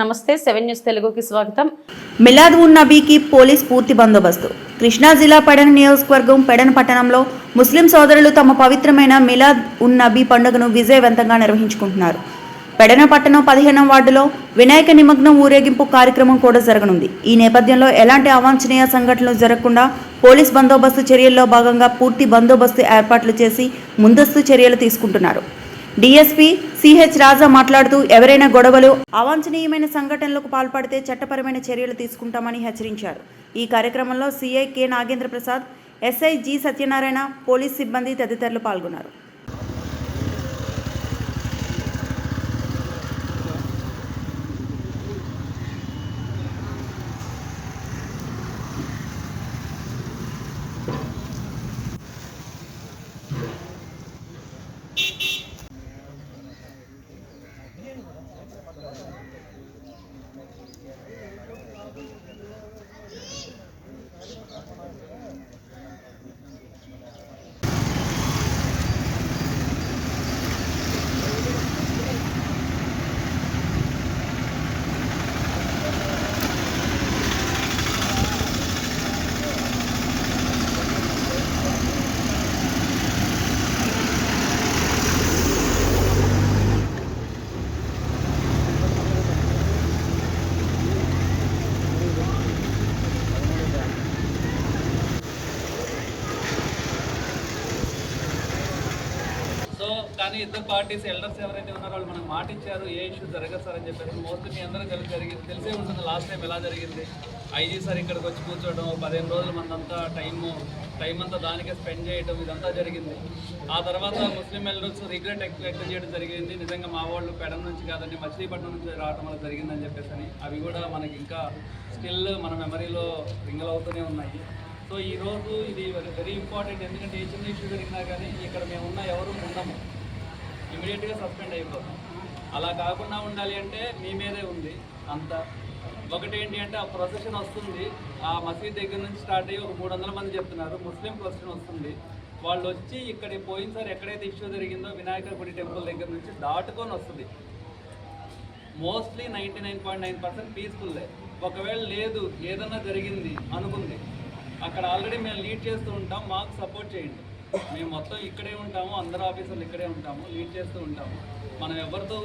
నమస్తే seven news తెలుగుకి స్వాగతం. మిలాద్ ఉన్ నబీకి పోలీస్ పూర్తి బందోబస్తు. కృష్ణా జిల్లా పెడన నియోజకవర్గం పెడన పట్టణంలో ముస్లిం సోదరులు తమ పవిత్రమైన మిలాద్ ఉన్ నబీ పండుగను విజయవంతంగా నిర్వహించుకుంటున్నారు. పెడన పట్టణం పదిహేనవ వార్డులో వినాయక నిమగ్నం ఊరేగింపు కార్యక్రమం కూడా జరగనుంది. ఈ నేపథ్యంలో ఎలాంటి అవాంఛనీయ సంఘటనలు జరగకుండా పోలీస్ బందోబస్తు చర్యల్లో భాగంగా పూర్తి బందోబస్తు ఏర్పాట్లు చేసి ముందస్తు చర్యలు తీసుకుంటున్నారు. డీఎస్పీ సిహెచ్ రాజా మాట్లాడుతూ ఎవరైనా గొడవలు అవాంఛనీయమైన సంఘటనలకు పాల్పడితే చట్టపరమైన చర్యలు తీసుకుంటామని హెచ్చరించారు. ఈ కార్యక్రమంలో CI K Nagendra Prasad SI G Satyanarayana police సిబ్బంది తదితరులు పాల్గొన్నారు. సో కానీ ఇద్దరు పార్టీస్ ఎల్డర్స్ ఎవరైతే ఉన్నారో వాళ్ళు మనకు మాట ఇచ్చారు ఏ ఇష్యూ జరగదు సార్ అని చెప్పారు. మోస్ట్లీ మీ అందరూ కలిసి జరిగింది. తెలిసే ఉంటుంది లాస్ట్ టైం ఎలా జరిగింది. ఐజీ సార్ ఇక్కడికి వచ్చి కూర్చోవడం పదిహేను రోజులు మనంతా టైము టైం అంతా దానికే స్పెండ్ చేయడం ఇదంతా జరిగింది. ఆ తర్వాత ముస్లిం ఎల్డర్స్ రిగ్రెట్ వ్యక్తం చేయడం జరిగింది. నిజంగా మా వాళ్ళు పెడం నుంచి కాదండి మచిలీపట్నం నుంచి రావడం వల్ల జరిగిందని చెప్పేసి అని. అవి కూడా మనకి ఇంకా స్టిల్ మన మెమరీలో రింగల్ అవుతూనే ఉన్నాయి. సో ఈరోజు ఇది వెరీ ఇంపార్టెంట్ ఎందుకంటే ఏ చిన్న ఇష్యూ జరిగినా కానీ ఇక్కడ మేము ఉన్న ఎవరు ఉండము. ఇమీడియట్గా సస్పెండ్ అయిపోతాం. అలా కాకుండా ఉండాలి అంటే మీ మీదే ఉంది అంత. ఒకటి ఏంటి అంటే ఆ ప్రొసెషన్ వస్తుంది. ఆ మసీద్ దగ్గర నుంచి స్టార్ట్ అయ్యి ఒక మూడు వందల మంది చెప్తున్నారు. ముస్లిం ప్రొసెషన్ వస్తుంది. వాళ్ళు వచ్చి ఇక్కడ పోయినసారి ఎక్కడైతే ఇష్యూ జరిగిందో వినాయక గుడి టెంపుల్ దగ్గర నుంచి దాటుకొని వస్తుంది. Mostly ninety nine point nine percent పీస్ఫుల్లే ఒకవేళ లేదు ఏదన్నా జరిగింది అనుకుంది అక్కడ ఆల్రెడీ మేము లీడ్ చేస్తూ ఉంటాం మాకు సపోర్ట్ చేయండి. మేము మొత్తం ఇక్కడే ఉంటాము అందరు ఆఫీసర్లు ఇక్కడే ఉంటాము లీడ్ చేస్తూ ఉంటాము. మనం ఎవరితో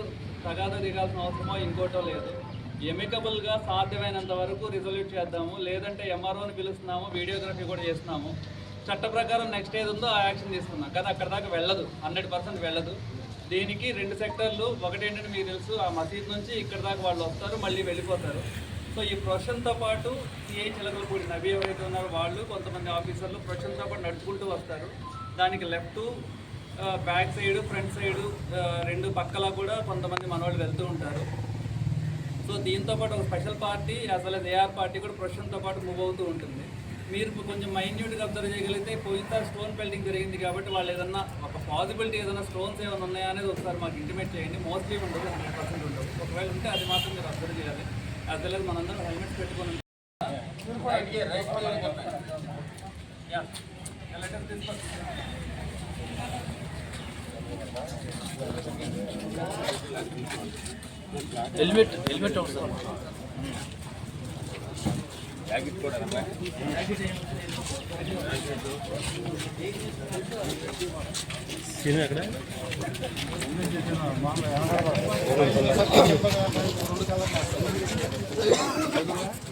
తగాదా దిగాల్సిన అవసరమో ఇంకోటో లేదు. ఎమికబుల్గా సాధ్యమైనంత వరకు రిజల్యూట్ చేద్దాము లేదంటే ఎంఆర్ఓని పిలుస్తున్నాము వీడియోగ్రఫీ కూడా చేస్తున్నాము. చట్ట ప్రకారం నెక్స్ట్ ఏది ఉందో ఆ యాక్షన్ తీసుకుందాం. కానీ అక్కడ దాకా వెళ్ళదు హండ్రెడ్ పర్సెంట్ వెళ్ళదు. దీనికి రెండు సెక్టర్లు ఒకటి ఏంటంటే మీకు తెలుసు ఆ మసీద్ నుంచి ఇక్కడ దాకా వాళ్ళు వస్తారు మళ్ళీ వెళ్ళిపోతారు. సో ఈ ప్రొఫెషన్తో పాటు సిఐ చిలకలపూడి నవి ఎవరైతే ఉన్నారో వాళ్ళు కొంతమంది ఆఫీసర్లు ప్రొఫెషన్తో పాటు నడుచుకుంటూ వస్తారు. దానికి left back side front side రెండు పక్కల కూడా కొంతమంది మనవాళ్ళు వెళ్తూ ఉంటారు. సో దీంతో పాటు ఒక special party as well AR party కూడా ప్రొఫెషన్తో పాటు మూవ్ అవుతూ ఉంటుంది. మీరు కొంచెం మైన్యూట్గా అబ్జర్వ్ చేయగలిగితే పోయినసారి స్టోన్ పెల్డింగ్ జరిగింది కాబట్టి వాళ్ళు ఏదన్నా ఒక పాసిబిలిటీ ఏదైనా స్టోన్స్ ఏమైనా ఉన్నాయా అనేది ఒకసారి మాకు ఇంటిమేట్ చేయండి. మోస్ట్లీ ఉండదు హండ్రెడ్ పర్సెంట్ ఉండదు ఒకవేళ ఉంటే అది మాత్రం మీరు అబ్జర్వ్ చేయాలి. యాజ్ వెల్ మనందరం హెల్మెట్స్ పెట్టుకొని Yeah. Yeah, let ప్యాకెట్ కూడా అక్కడ